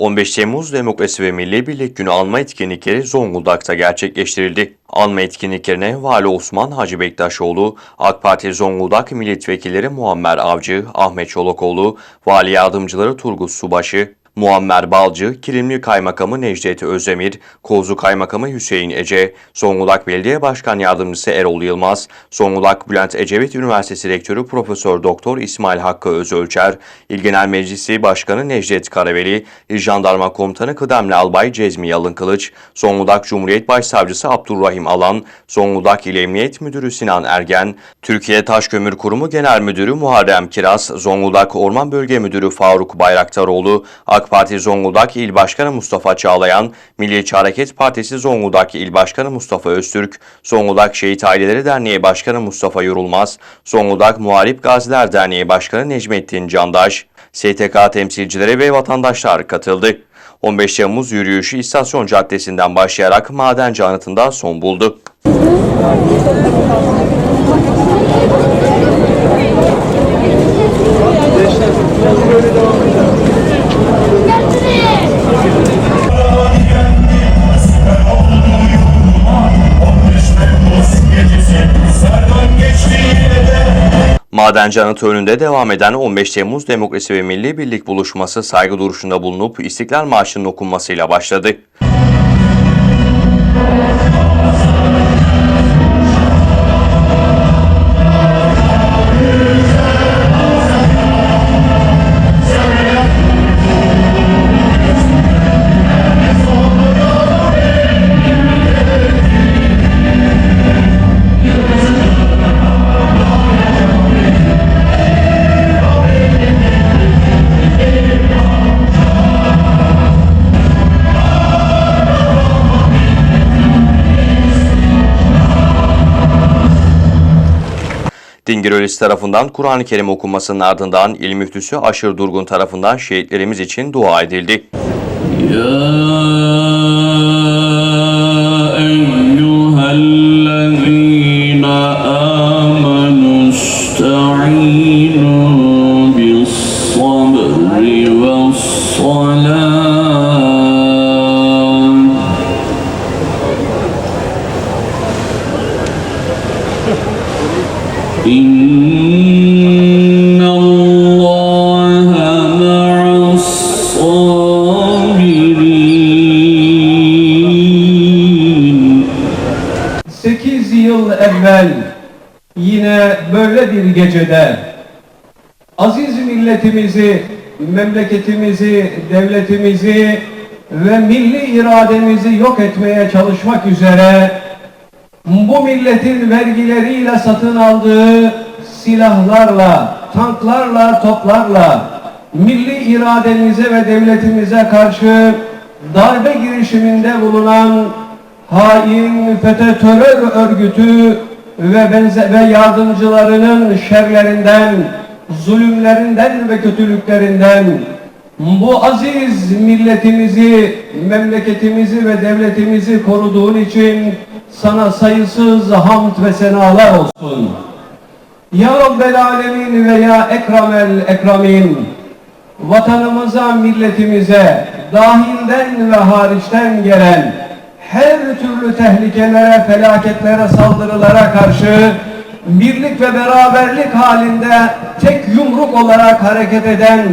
15 Temmuz Demokrasi ve Milli Birlik Günü anma etkinlikleri Zonguldak'ta gerçekleştirildi. Anma etkinliklerine Vali Osman Hacı Bektaşoğlu, AK Parti Zonguldak Milletvekilleri Muammer Avcı, Ahmet Çolakoğlu, Vali Yardımcıları Turgut Subaşı, Muammer Balcı, Kilimli Kaymakamı Necdet Özdemir, Kozlu Kaymakamı Hüseyin Ece, Zonguldak Belediye Başkan Yardımcısı Erol Yılmaz, Zonguldak Bülent Ecevit Üniversitesi Rektörü Profesör Doktor İsmail Hakkı Özölçer, İl Genel Meclisi Başkanı Necdet Karaveli, İl Jandarma Komutanı Kıdemli Albay Cezmi Yalınkılıç, Zonguldak Cumhuriyet Başsavcısı Abdurrahim Alan, Zonguldak İl Emniyet Müdürü Sinan Ergen, Türkiye Taşkömür Kurumu Genel Müdürü Muharrem Kiraz, Zonguldak Orman Bölge Müdürü Faruk Bayraktaroğlu, AK Parti Zonguldak İl Başkanı Mustafa Çağlayan, Milliyetçi Hareket Partisi Zonguldak İl Başkanı Mustafa Öztürk, Zonguldak Şehit Aileleri Derneği Başkanı Mustafa Yorulmaz, Zonguldak Muharip Gaziler Derneği Başkanı Necmettin Candaş, STK temsilcileri ve vatandaşlar katıldı. 15 Temmuz yürüyüşü İstasyon Caddesi'nden başlayarak Madenci Anıtı'nda son buldu. Madenci Anıtı devam eden 15 Temmuz Demokrasi ve Milli Birlik buluşması saygı duruşunda bulunup İstiklal Marşı'nın okunmasıyla başladı. Cihangir Ölesi tarafından Kur'an-ı Kerim okunmasının ardından İl Müftüsü Aşır Durgun tarafından şehitlerimiz için dua edildi. Ya eyyuhel 8 yıl evvel yine böyle bir gecede aziz milletimizi, memleketimizi, devletimizi ve milli irademizi yok etmeye çalışmak üzere bu milletin vergileriyle satın aldığı silahlarla, tanklarla, toplarla milli irademize ve devletimize karşı darbe girişiminde bulunan hain FETÖ terör örgütü ve benze ve yardımcılarının şerlerinden, zulümlerinden ve kötülüklerinden bu aziz milletimizi, memleketimizi ve devletimizi koruduğun için sana sayısız hamd ve senalar olsun. Ya Rabbel Alemin ve Ya Ekremel Ekremin vatanımıza, milletimize dahinden ve hariçten gelen her türlü tehlikelere, felaketlere, saldırılara karşı birlik ve beraberlik halinde tek yumruk olarak hareket eden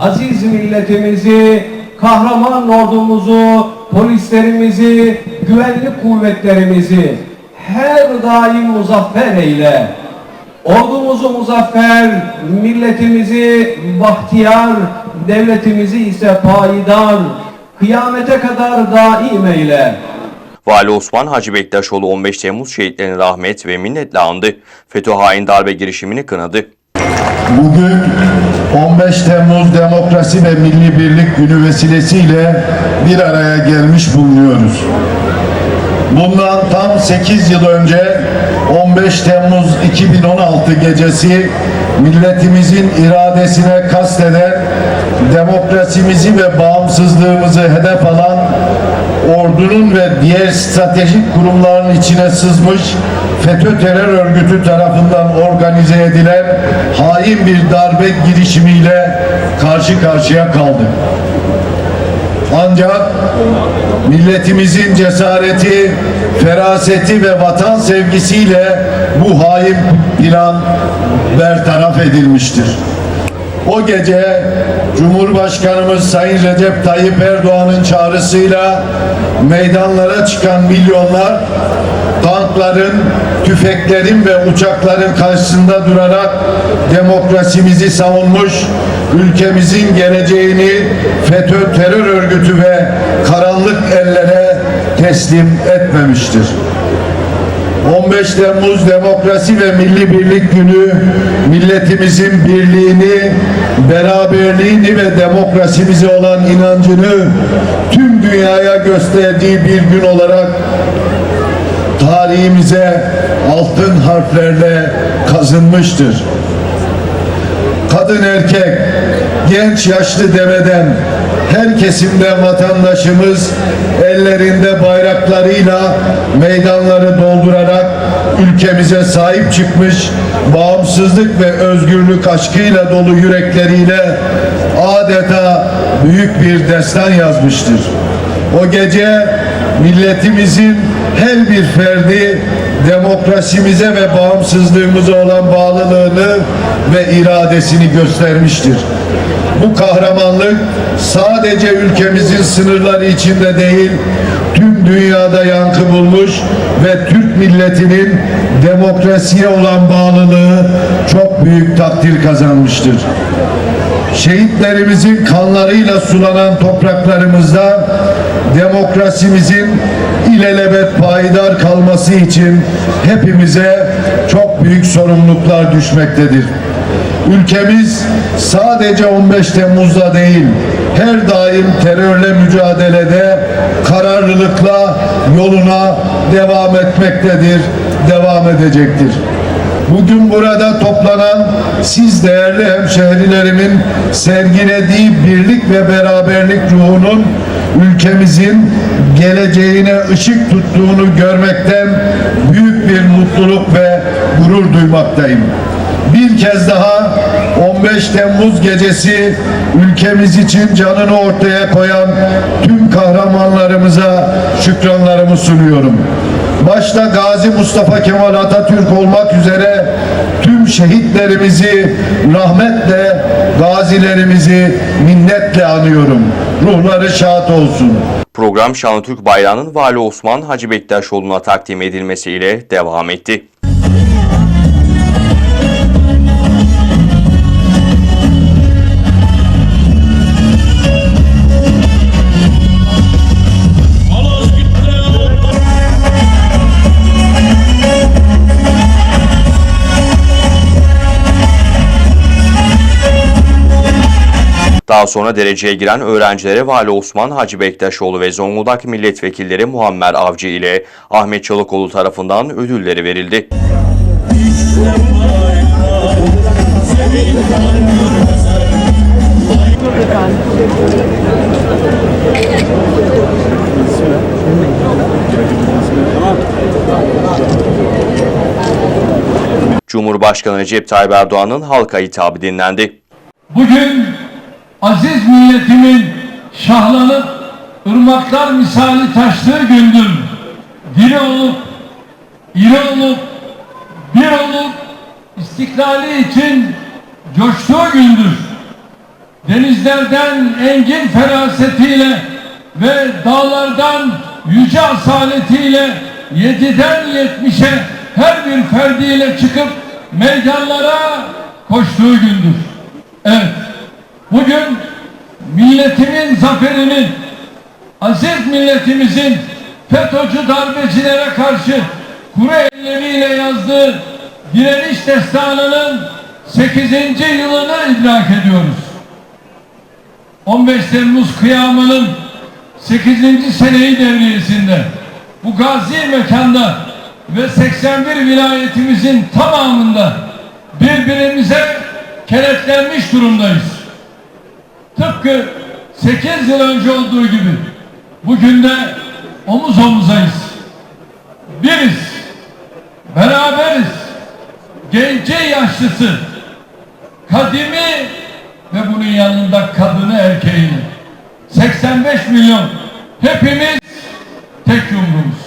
aziz milletimizi, kahraman ordumuzu, polislerimizi, güvenlik kuvvetlerimizi her daim muzaffer eyle. Ordumuzu muzaffer, milletimizi bahtiyar, devletimizi ise payidar, kıyamete kadar daim eyle. Vali Osman Hacı Bektaşoğlu 15 Temmuz şehitlerini rahmet ve minnetle andı. FETÖ hain darbe girişimini kınadı. Bugün 15 Temmuz Demokrasi ve Milli Birlik Günü vesilesiyle bir araya gelmiş bulunuyoruz. Bundan tam 8 yıl önce 15 Temmuz 2016 gecesi milletimizin iradesine kasteden demokrasimizi ve bağımsızlığımızı hedef alan ordunun ve diğer stratejik kurumların içine sızmış FETÖ terör örgütü tarafından organize edilen hain bir darbe girişimiyle karşı karşıya kaldık. Ancak milletimizin cesareti, feraseti ve vatan sevgisiyle bu hain plan bertaraf edilmiştir. O gece Cumhurbaşkanımız Sayın Recep Tayyip Erdoğan'ın çağrısıyla meydanlara çıkan milyonlar tankların, tüfeklerin ve uçakların karşısında durarak demokrasimizi savunmuş, ülkemizin geleceğini FETÖ terör örgütü ve karanlık ellere teslim etmemiştir. 15 Temmuz Demokrasi ve Milli Birlik Günü milletimizin birliğini, beraberliğini ve demokrasimize olan inancını tüm dünyaya gösterdiği bir gün olarak tarihimize altın harflerle kazınmıştır. Kadın erkek, genç yaşlı demeden her kesimden vatandaşımız ellerinde bayraklarıyla meydanları doldurarak ülkemize sahip çıkmış, bağımsızlık ve özgürlük aşkıyla dolu yürekleriyle adeta büyük bir destan yazmıştır. O gece milletimizin her bir ferdi demokrasimize ve bağımsızlığımıza olan bağlılığını ve iradesini göstermiştir. Bu kahramanlık sadece ülkemizin sınırları içinde değil, tüm dünyada yankı bulmuş ve Türk milletinin demokrasiye olan bağlılığı çok büyük takdir kazanmıştır. Şehitlerimizin kanlarıyla sulanan topraklarımızda demokrasimizin ilelebet payidar kalması için hepimize çok büyük sorumluluklar düşmektedir. Ülkemiz sadece 15 Temmuz'da değil, her daim terörle mücadelede kararlılıkla yoluna devam etmektedir, devam edecektir. Bugün burada toplanan siz değerli hemşehrilerimin sergilediği birlik ve beraberlik ruhunun ülkemizin geleceğine ışık tuttuğunu görmekten büyük bir mutluluk ve gurur duymaktayım. Bir kez daha 15 Temmuz gecesi ülkemiz için canını ortaya koyan tüm kahramanlarımıza şükranlarımı sunuyorum. Başta Gazi Mustafa Kemal Atatürk olmak üzere tüm şehitlerimizi rahmetle, gazilerimizi minnetle anıyorum. Ruhları şad olsun. Program Şanlıurfa bayrağının Vali Osman Hacı Bektaşoğlu'na takdim edilmesiyle devam etti. Daha sonra dereceye giren öğrencilere Vali Osman Hacı Bektaşoğlu ve Zonguldak milletvekilleri Muammer Avcı ile Ahmet Çalıkoğlu tarafından ödülleri verildi. Cumhurbaşkanı Recep Tayyip Erdoğan'ın halka hitabı dinlendi. Bugün aziz milletimin şahlanıp ırmaklar misali taştığı gündür. Diri olup, iri olup, bir olup istiklali için coştuğu gündür. Denizlerden engin ferasetiyle ve dağlardan yüce asaletiyle yediden yetmişe her bir ferdiyle çıkıp meydanlara koştuğu gündür. Evet, bugün milletimin zaferinin, aziz milletimizin FETÖ'cü darbecilere karşı kuru elleriyle yazdığı direniş destanının 8. yılını idrak ediyoruz. 15 Temmuz kıyamının 8. seneyi devriyesinde bu gazi mekanda ve 81 vilayetimizin tamamında birbirimize kenetlenmiş durumdayız. Tıpkı 8 yıl önce olduğu gibi bugün de omuz omuzayız. Biriz, beraberiz, genci yaşlısı, kadimi ve bunun yanında kadını erkeğini 85 milyon. Hepimiz tek yumruğuz.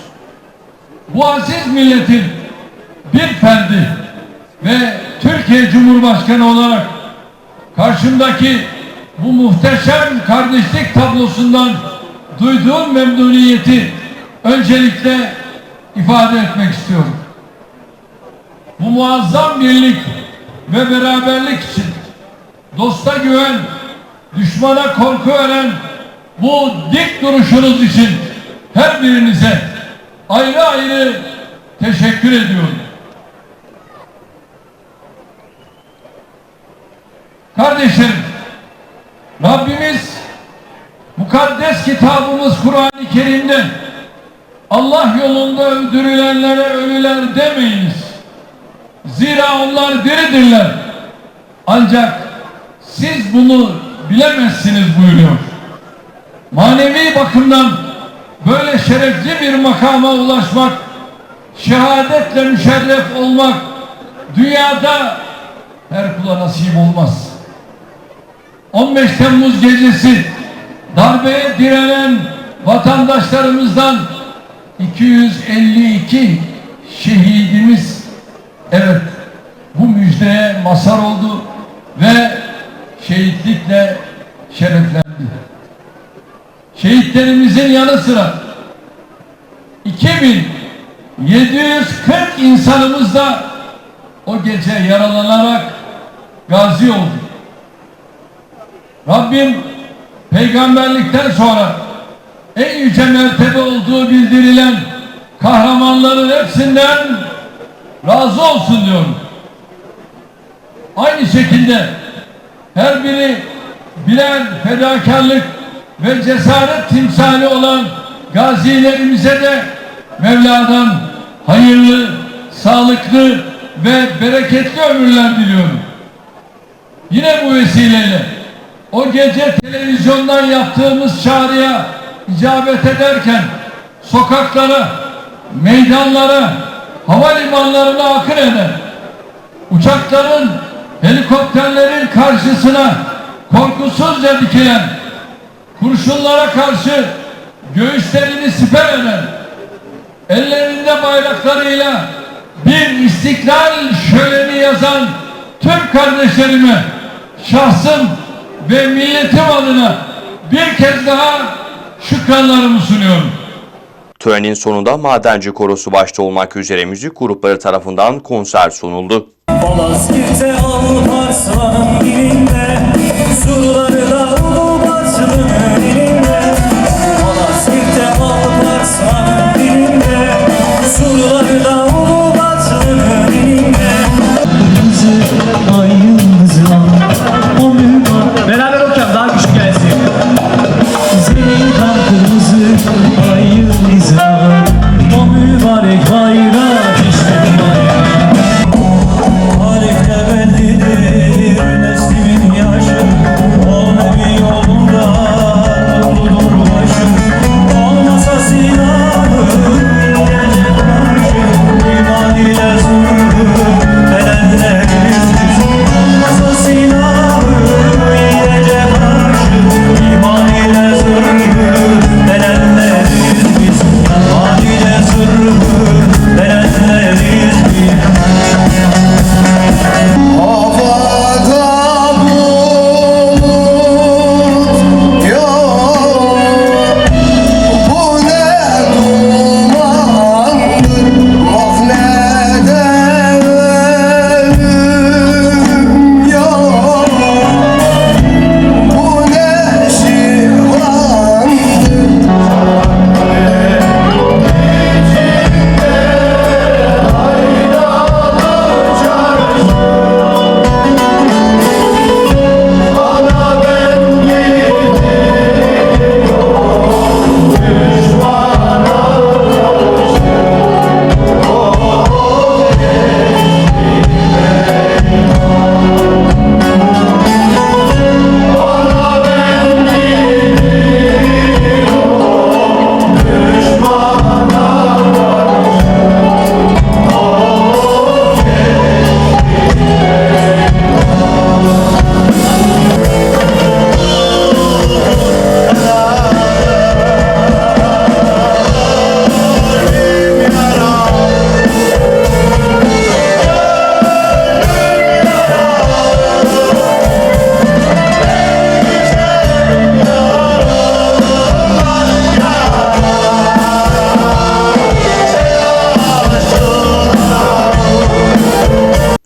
Bu aziz milletin bir ferdi ve Türkiye Cumhurbaşkanı olarak karşımdaki bu muhteşem kardeşlik tablosundan duyduğum memnuniyeti öncelikle ifade etmek istiyorum. Bu muazzam birlik ve beraberlik için dosta güven, düşmana korku veren bu dik duruşunuz için her birinize ayrı ayrı teşekkür ediyorum. Kardeşlerim, kitabımız Kur'an-ı Kerim'de Allah yolunda öldürülenlere ölüler demeyiniz. Zira onlar diridirler. Ancak siz bunu bilemezsiniz buyuruyor. Manevi bakımdan böyle şerefli bir makama ulaşmak, şehadetle müşerref olmak dünyada her kula nasip olmaz. 15 Temmuz gecesi darbeye direnen vatandaşlarımızdan 252 şehidimiz evet bu müjdeye mazhar oldu ve şehitlikle şereflendi. Şehitlerimizin yanı sıra 2740 insanımız da o gece yaralanarak gazi oldu. Rabbim peygamberlikten sonra en yüce mertebe olduğu bildirilen kahramanların hepsinden razı olsun diyorum. Aynı şekilde her biri birer fedakarlık ve cesaret timsali olan gazilerimize de Mevla'dan hayırlı, sağlıklı ve bereketli ömürler diliyorum. Yine bu vesileyle o gece televizyondan yaptığımız çağrıya icabet ederken sokaklara, meydanlara, havalimanlarına akın eden uçakların, helikopterlerin karşısına korkusuzca dikilen kurşunlara karşı göğüslerini siper eden ellerinde bayraklarıyla bir istiklal şöleni yazan tüm kardeşlerime şahsım ve milletim adına bir kez daha şükranlarımı sunuyorum. Törenin sonunda Madenci Korosu başta olmak üzere müzik grupları tarafından konser sunuldu. Malazgirt'te Alparslan'ın dilinde Surları da Ulubatlı'nın dilinde Malazgirt'te Alparslan'ın dilinde Surları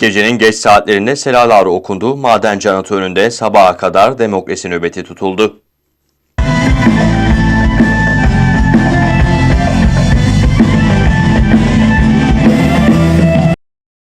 Gecenin geç saatlerinde selalar okundu, madenci anıtı önünde sabaha kadar demokrasi nöbeti tutuldu.